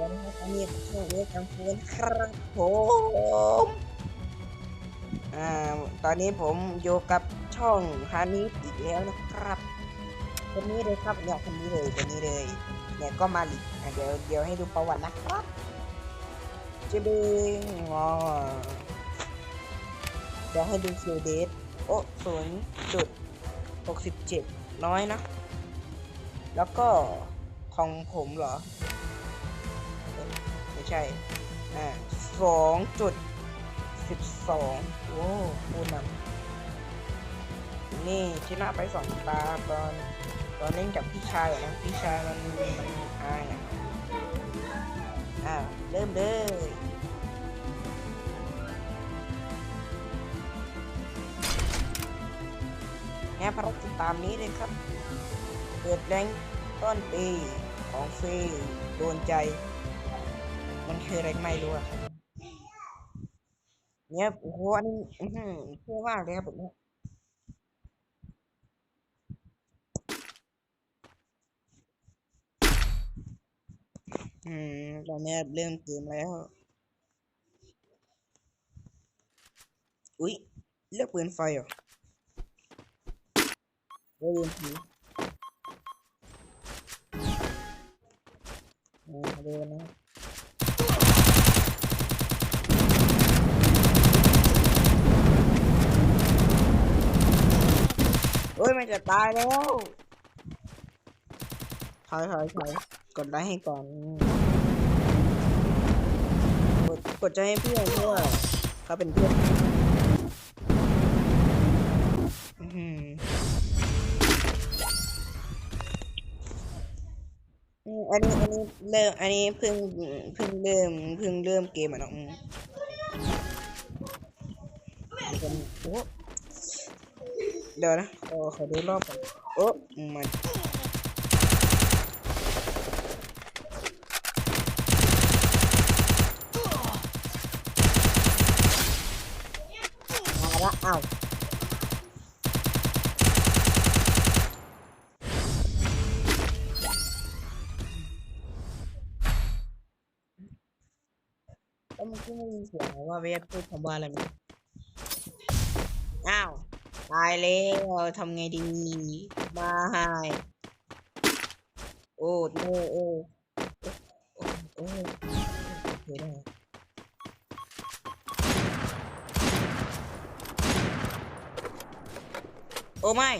วัสดีครับตอนนี้ผมช่วงเวทกลางคืนครับผมอ่าตอนนี้ผมอยู่กับช่องฮานิอีกแล้วนะครับคนนี้เลยครับเนี่ยคนนี้เลยคนนี้เลยเนี่ยก็มาลิอะเดี๋ยวเดี๋ยวให้ดูประวัตินะครับจะดึงงอเดี๋ยวให้ดูคิวเดทโอ้ศูนย์จุดหกสิบเจ็ดน้อยนะ แล้วก็ของผมเหรอ ใช่อ่าสองจุดสิบสองโอ้พูดนำนี่ชนะไปสองตาตอนตอนเล่นกับพี่ชายนะพี่ชายมันมันอายนะอ่าเริ่มเลยแง่ภารกิจตามนี้เลยครับ เปิดแรงต้นปีของฟรีโดนใจ คืออะไรไม่รู้อะครับเนี่ยโอ้โหอันนี้อื้อหือเท่มากเลยครับแบบเนี้ยอืมตอนนี้เริ่มเกมแล้ว อุ๊ยเลือกปืนไฟเหรอเลือกปืนผีอ่ามาดูนะครับ โอ้ย มันจะตายแล้ว ถอยถอยถอยกดไลค์ให้ก่อน กดกดใจให้เพื่อนเพราะว่าเขาเป็นเพื่อนอื้อหืออืมอันนี้อันนี้เริ่มอันนี้เพิ่งเพิ่งเริ่มเพิ่งเริ่มเกมอะน้องอืมเดี๋ยวผมโอ้ เดี๋ยวนะขออขอดูรอบก่อนโอ้มันมาละเอ้าวแล้วมันก็ไม่มีเสียงว่าเวทพูดคำว่าอะไรไหมอ้าวตายแล้วทำไงดีมาหายโอ้โนโอ้โอ้โอ้เห็นไหมโอ้ไม่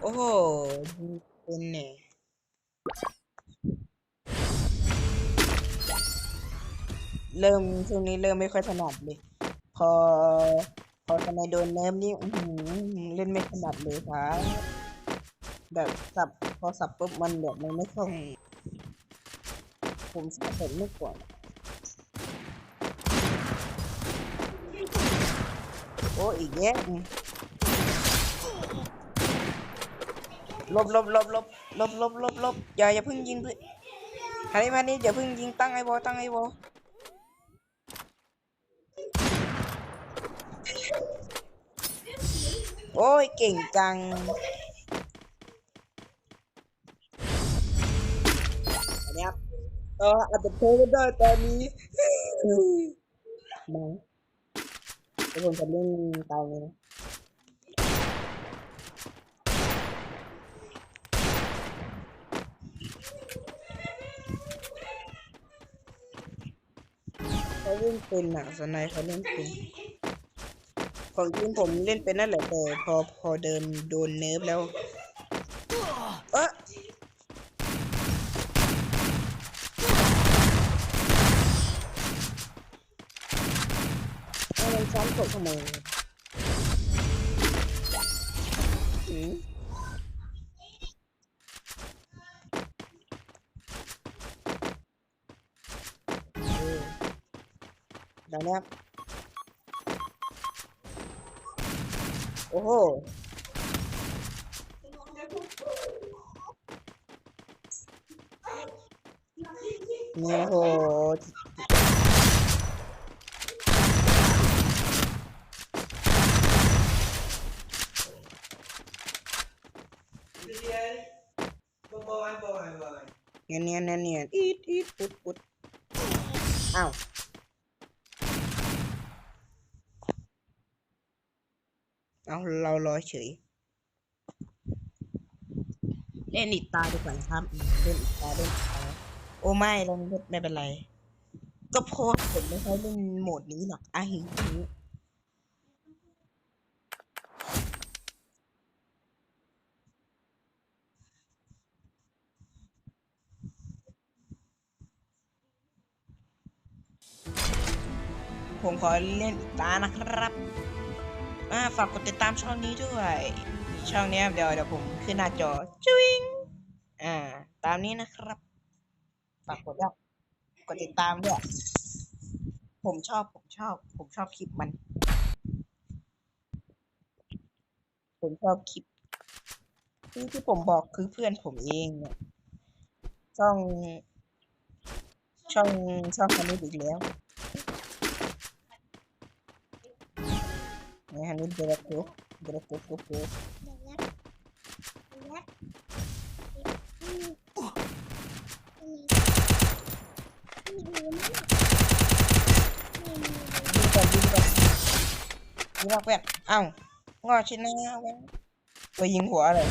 โอ้โหเป็นเนี่ยเริ่มช่วงนี้เริ่มไม่ค่อยถนัดเลย พอ พอทนายโดนเนิร์ฟนี่อื้อหือเล่นไม่ถนัดเลยครับแบบสับพอสับปุ๊บมันแบบมันไม่คล่องผมสับเสร็จไม่ก่อนโอ้อีกแยะลบลบลบลบลบลบลบลบอย่าอย่าเพิ่งยิงเพื่อนฮันนี่มานี่อย่าเพิ่งยิงตั้งไอ้บอตั้งไอ้บอ โอ้ยเก่งจัง อันนี้ครับเอออาจจะโทรก็ได้ตอนนี้มาเดี๋ยวผมจะเล่นตามเลยนะเขาเล่นเป็นหนังสไนเขาเล่นเป็น ของทีมผมเล่นเป็นนั่นแหละแต่พอพอเดินโดนเนิร์ฟแล้ว เอะเอมันซ้ำตกทำไมอืมเออเดี๋ยวนะครับ โอ้โหโอ้โหเนียนเนียนเนียนเนียนอีดอีดปุดปุดอ้าว เอาเรารอเฉย เล่นอีกตาดีกว่าครับเล่นอีกตาเล่นอีกตาโอ้ไม่เราไม่ไม่เป็นไร ก็เพราะผมไม่ค่อยเล่นโหมดนี้หรอกอาหิงนี้ผมขอเล่นอีตานะครับ อ่าฝากกดติดตามช่องนี้ด้วย ช่องนี้เดี๋ยวเดี๋ยวผมขึ้นหน้าจอจุ้งอ่า ตามนี้นะครับ ฝากกดด้วยกดติดตามด้วยผมชอบผมชอบ ผมชอบคลิปมัน ผมชอบคลิปที่ที่ผมบอกคือเพื่อนผมเองเนี่ยช่อง ช่องช่องฮันนี่อีกแล้ว นเอ้างอชินะเว้ยไปยิงหัวเลย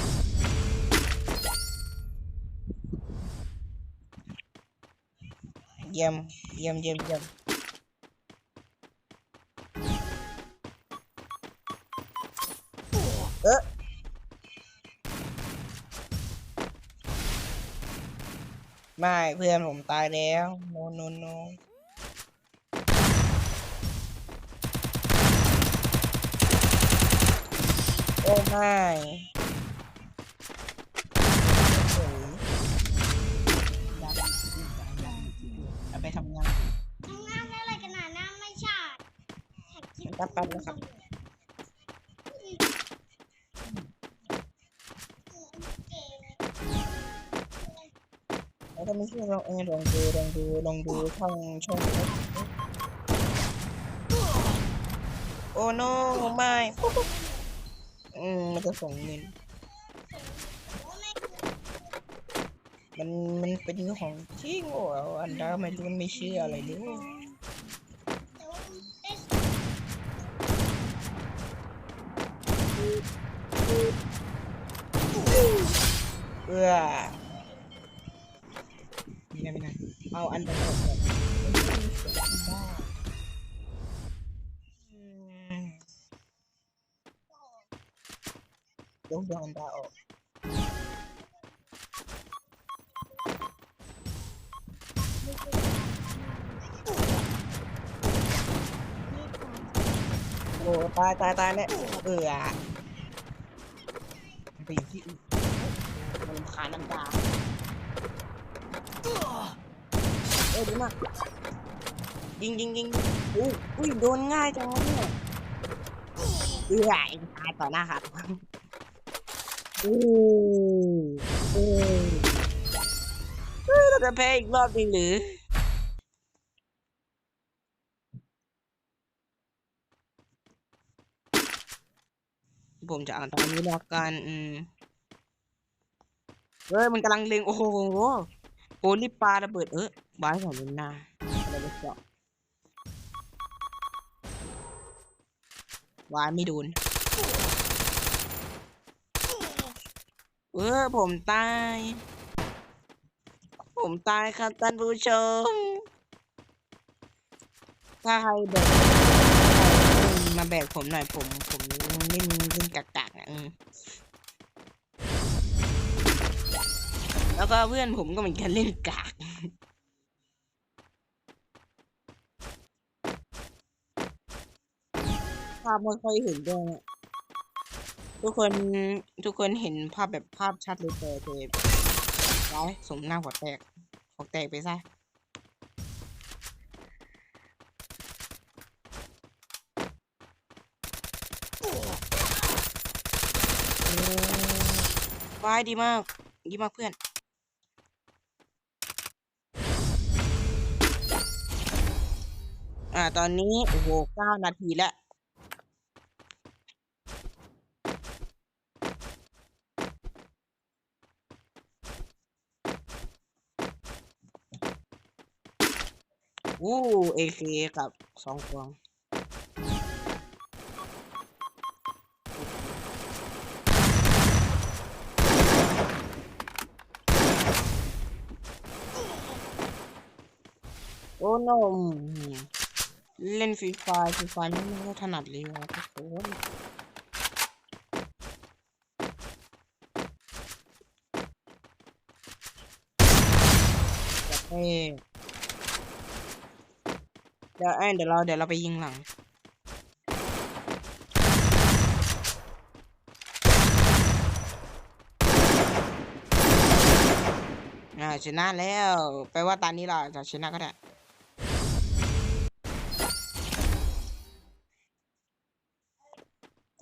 เยี่ยมเยี่ยมเยี่ยมเยี่ยม ไม่เพื่อนผมตายแล้วโนโนโนโอ้ไม่โอ้ยเอาไปทำงานทำงานอะไรกันน่ะน้ำไม่ชาดถ่ายคลิปแป๊บๆนะครับ แล้วก็ไม่ใช่ลองเออลองดูลองดูลองดูช่องช่องโอ้โนไม่อืมมันจะส่งเงินมันมันเป็นของจริงโอ้อันดาไม่รู้ไม่เชื่ออะไรเลยเออไม่ได้ไม่ได้ เอาอันเดอร์ก่อนบ้าอืมยกดวงอันดาออกโอ้ตายตายตายเนี่ยเบื่อไปอยู่ที่อื่นมันรำคาน้ำตา เอ้ยดีมากยิงยิงยิงอู้อุ้ยโดนง่ายจังวะเนี่ยเบื่อเองตายต่อหน้าครับอู้อู้เฮ้เราจะแพ้อีกรอบหนึงหรือผมจะอ่านตอนนี้แล้วกัน อืม เฮ้ย มันกำลังเล็ง โอ้โห โอ้รีบปาระเบิดเออบายของมันหน้าอะไรไม่เจาะวายไม่โดนเออผมตาย ผมตายครับท่านผู้ชม ถ้าใครแบกมาแบกผมหน่อยผม ผมเล่นเล่นกากๆอะ แล้วก็เพื่อนผมก็เหมือนกันเล่นกากภาพไม่ค่อยเห็นด้วยเนี่ยทุกคนทุกคนเห็นภาพแบบภาพชัดเลยแต่แต่ร้ายสมหน้าหัวแตกหัวแตกไปซะวายดีมาก ดีมากเพื่อน อ่า ตอนนี้ โอ้โหเก้านาทีแล้ว อู้เอเคกับสองกวงโอ้โน เล่นฟรีไฟฟรีไฟนี่ไม่ค่อยถนัดเลยว่ะทุกคนจะเท่เดี๋ยวเอ้ยเดี๋ยวเราเดี๋ยวเราไปยิงหลังอ่าชนะแล้ว แปลว่าตอนนี้เราจะชนะก็ได้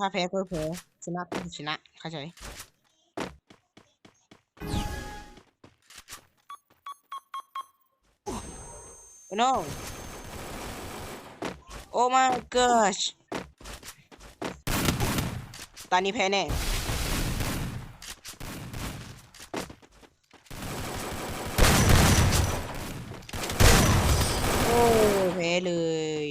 ถ้าแพ้ก็แพ้ชนะก็ชนะเข้าใจโอ้ no oh my gosh ตอนนี้แพ้แน่ โอ้แพ้เลย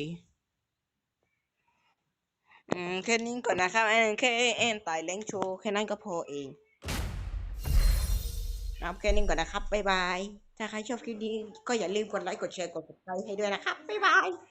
อืมแค่นี้ก่อนนะครับเอ็นแค่เอ็นไต่แรงโชว์แค่นั้นก็พอเองนะครับแค่นี้ก่อนนะครับบ๊ายบาย ถ้าใครชอบคลิปนี้ก็อย่าลืมกดไลค์กดแชร์กดติดตามให้ด้วยนะครับบ๊ายบาย